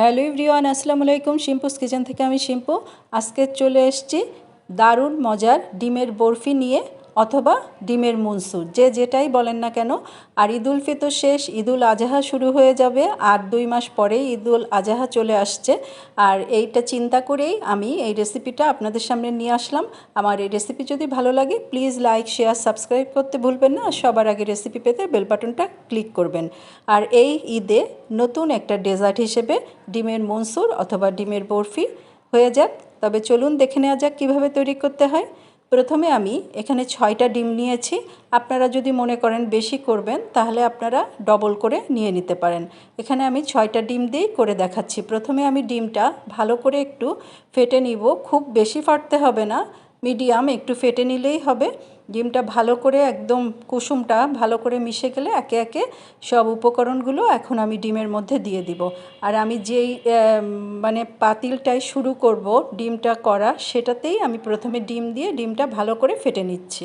Hello everyone আসসালামু আলাইকুম। শিম্পুস kitchen থেকে আমি শিম্পু। আজকে চলে এসছি দারুণ মজার ডিমের বরফি নিয়ে। অথবা ডিমের মুনসুর, যে যেটাই বলেন না কেন, আর ঈদুল ফিতর শেষ, ঈদুল আজহা শুরু হয়ে যাবে, আর দুই মাস পরেই ঈদুল আজহা চলে আসছে। আর এইটা চিন্তা করেই আমি এই রেসিপিটা আপনাদের সামনে নিয়ে আসলাম। আমার এই রেসিপি যদি ভালো লাগে প্লিজ লাইক শেয়ার সাবস্ক্রাইব করতে ভুলবেন না। সবার আগে রেসিপি পেতে বেল বাটনটা ক্লিক করবেন। আর এই ঈদে নতুন একটা ডেজার্ট হিসেবে ডিমের মনসুর অথবা ডিমের বরফি হয়ে যাক। তবে চলুন দেখে নেওয়া যাক কীভাবে তৈরি করতে হয়। প্রথমে আমি এখানে ছয়টা ডিম নিয়েছি। আপনারা যদি মনে করেন বেশি করবেন, তাহলে আপনারা ডবল করে নিয়ে নিতে পারেন। এখানে আমি ছয়টা ডিম দিয়েই করে দেখাচ্ছি। প্রথমে আমি ডিমটা ভালো করে একটু ফেটে নিব। খুব বেশি ফাটতে হবে না। মিডিয়াম একটু ফেটে নিলেই হবে। ডিমটা ভালো করে একদম কুসুমটা ভালো করে মিশে গেলে একে একে সব উপকরণগুলো এখন আমি ডিমের মধ্যে দিয়ে দিব। আর আমি যেই মানে পাতিলটাই শুরু করব ডিমটা করা, সেটাতেই আমি প্রথমে ডিম দিয়ে ডিমটা ভালো করে ফেটে নিচ্ছি।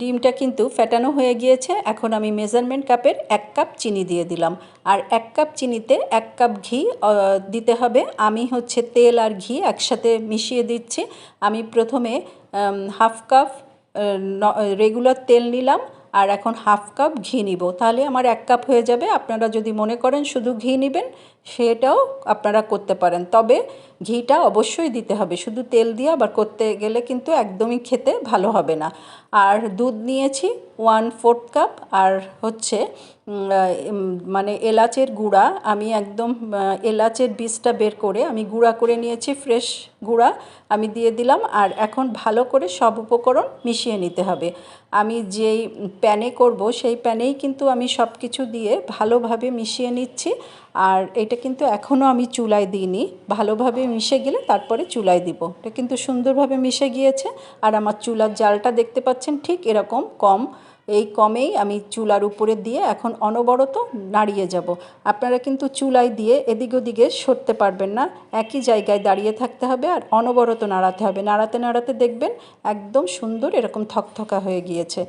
ডিমটা কিন্তু ফেটানো হয়ে গিয়েছে। এখন আমি মেজারমেন্ট কাপের এক কাপ চিনি দিয়ে দিলাম। আর এক কাপ চিনিতে এক কাপ ঘি দিতে হবে। আমি হচ্ছে তেল আর ঘি একসাথে মিশিয়ে দিচ্ছি। আমি প্রথমে হাফ কাপ রেগুলার তেল নিলাম। আর এখন হাফ কাপ ঘি নিব। তাহলে আমার এক কাপ হয়ে যাবে। আপনারা যদি মনে করেন শুধু ঘি নেবেন সেটাও আপনারা করতে পারেন। তবে ঘিটা অবশ্যই দিতে হবে। শুধু তেল দিয়ে আবার করতে গেলে কিন্তু একদমই খেতে ভালো হবে না। আর দুধ নিয়েছি ওয়ান ফোর্থ কাপ আর হচ্ছে মানে এলাচের গুঁড়া। আমি একদম এলাচের বীজটা বের করে আমি গুঁড়া করে নিয়েছি ফ্রেশ গুঁড়া আমি দিয়ে দিলাম। আর এখন ভালো করে সব উপকরণ মিশিয়ে নিতে হবে। আমি যেই প্যানে করব, সেই প্যানেই কিন্তু আমি সব কিছু দিয়ে ভালোভাবে মিশিয়ে নিচ্ছি। আর এটা কিন্তু এখনও আমি চুলায় দিইনি। ভালোভাবে মিশে গেলে তারপরে চুলায় দিব। এটা কিন্তু সুন্দরভাবে মিশে গিয়েছে। আর আমার চুলার জালটা দেখতে পাচ্ছেন ঠিক এরকম কম এই কমেই আমি চুলার উপরে দিয়ে এখন অনবরত নাড়িয়ে যাব। আপনারা কিন্তু চুলায় দিয়ে এদিক ওদিকে সরতে পারবেন না। একই জায়গায় দাঁড়িয়ে থাকতে হবে আর অনবরত নাড়াতে হবে। নাড়াতে নাড়াতে দেখবেন একদম সুন্দর এরকম থকথকা হয়ে গিয়েছে।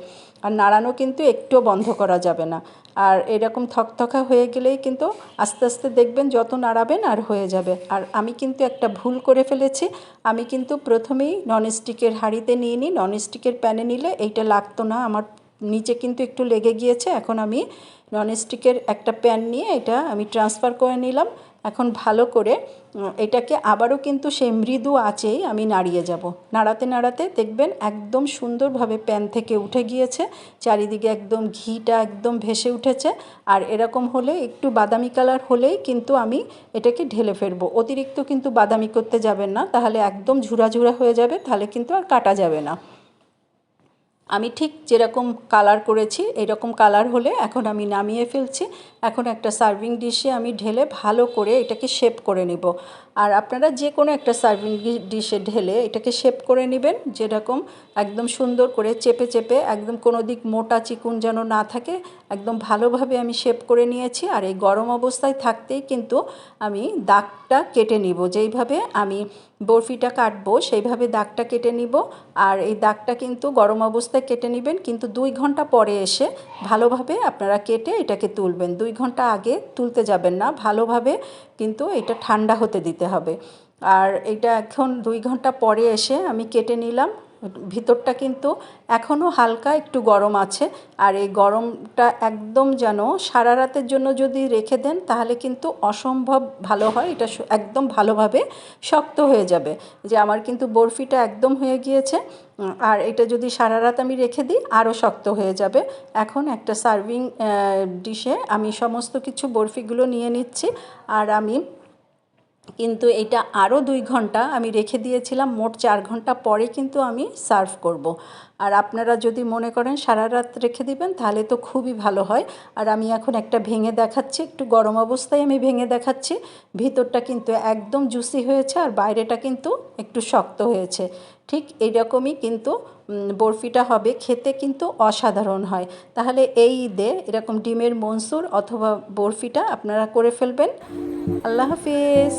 আর নাড়ানো কিন্তু একটুও বন্ধ করা যাবে না। আর এরকম থকথকা হয়ে গেলেই কিন্তু আস্তে আস্তে দেখবেন যত নাড়াবেন আর হয়ে যাবে। আর আমি কিন্তু একটা ভুল করে ফেলেছি। আমি কিন্তু প্রথমেই ননস্টিকের হাঁড়িতে নিয়ে নিই। ননস্টিকের প্যানে নিলে এইটা লাগতো না। আমার নিচে কিন্তু একটু লেগে গিয়েছে, এখন আমি ননস্টিকের একটা প্যান নিয়ে এটা আমি ট্রান্সফার করে নিলাম। এখন ভালো করে এটাকে আবারও কিন্তু সেই মৃদু আঁচেই আমি নাড়িয়ে যাব। নাড়াতে নাড়াতে দেখবেন একদম সুন্দরভাবে প্যান থেকে উঠে গিয়েছে, চারিদিকে একদম ঘিটা একদম ভেসে উঠেছে। আর এরকম হলে, একটু বাদামি কালার হলেই কিন্তু আমি এটাকে ঢেলে ফেলব। অতিরিক্ত কিন্তু বাদামি করতে যাবেন না, তাহলে একদম ঝুরা ঝুরা হয়ে যাবে, তাহলে কিন্তু আর কাটা যাবে না। আমি ঠিক যেরকম কালার করেছি, এরকম কালার হলে এখন আমি নামিয়ে ফেলছি। এখন একটা সার্ভিং ডিশে আমি ঢেলে ভালো করে এটাকে শেপ করে নিব। আর আপনারা যে কোনো একটা সার্ভিং ডিশে ঢেলে এটাকে শেপ করে নেবেন, যেরকম একদম সুন্দর করে চেপে চেপে একদম কোনো দিক মোটা চিকুন যেন না থাকে, একদম ভালোভাবে আমি শেপ করে নিয়েছি। আর এই গরম অবস্থায় থাকতেই কিন্তু আমি দাগটা কেটে নিব। যেইভাবে আমি বরফিটা কাটবো, সেইভাবে দাগটা কেটে নিব। আর এই দাগটা কিন্তু গরম অবস্থায় কেটে নেবেন, কিন্তু দুই ঘণ্টা পরে এসে ভালোভাবে আপনারা কেটে এটাকে তুলবেন। দুই ঘণ্টা আগে তুলতে যাবেন না, ভালোভাবে কিন্তু এটা ঠান্ডা হতে দিতে হবে। আর এটা এখন দুই ঘণ্টা পরে এসে আমি কেটে নিলাম। ভিতরটা কিন্তু এখনও হালকা একটু গরম আছে। আর এই গরমটা একদম যেন সারা রাতের জন্য যদি রেখে দেন, তাহলে কিন্তু অসম্ভব ভালো হয়। এটা একদম ভালোভাবে শক্ত হয়ে যাবে। যে আমার কিন্তু বরফিটা একদম হয়ে গিয়েছে। আর এটা যদি সারা রাত আমি রেখে দিই আরও শক্ত হয়ে যাবে। এখন একটা সার্ভিং ডিশে আমি সমস্ত কিছু বরফিগুলো নিয়ে নিচ্ছি। আর আমি কিন্তু এটা আরও দুই ঘণ্টা আমি রেখে দিয়েছিলাম, মোট চার ঘণ্টা পরে কিন্তু আমি সার্ভ করব। আর আপনারা যদি মনে করেন সারা রাত রেখে দিবেন, তাহলে তো খুবই ভালো হয়। আর আমি এখন একটা ভেঙে দেখাচ্ছি, একটু গরম অবস্থায় আমি ভেঙে দেখাচ্ছি। ভিতরটা কিন্তু একদম জুসি হয়েছে আর বাইরেটা কিন্তু একটু শক্ত হয়েছে। ঠিক এইরকমই কিন্তু বরফিটা হবে, খেতে কিন্তু অসাধারণ হয়। তাহলে এই ঈদে এরকম ডিমের মনসুর অথবা বরফিটা আপনারা করে ফেলবেন। আল্লাহ হাফিজ।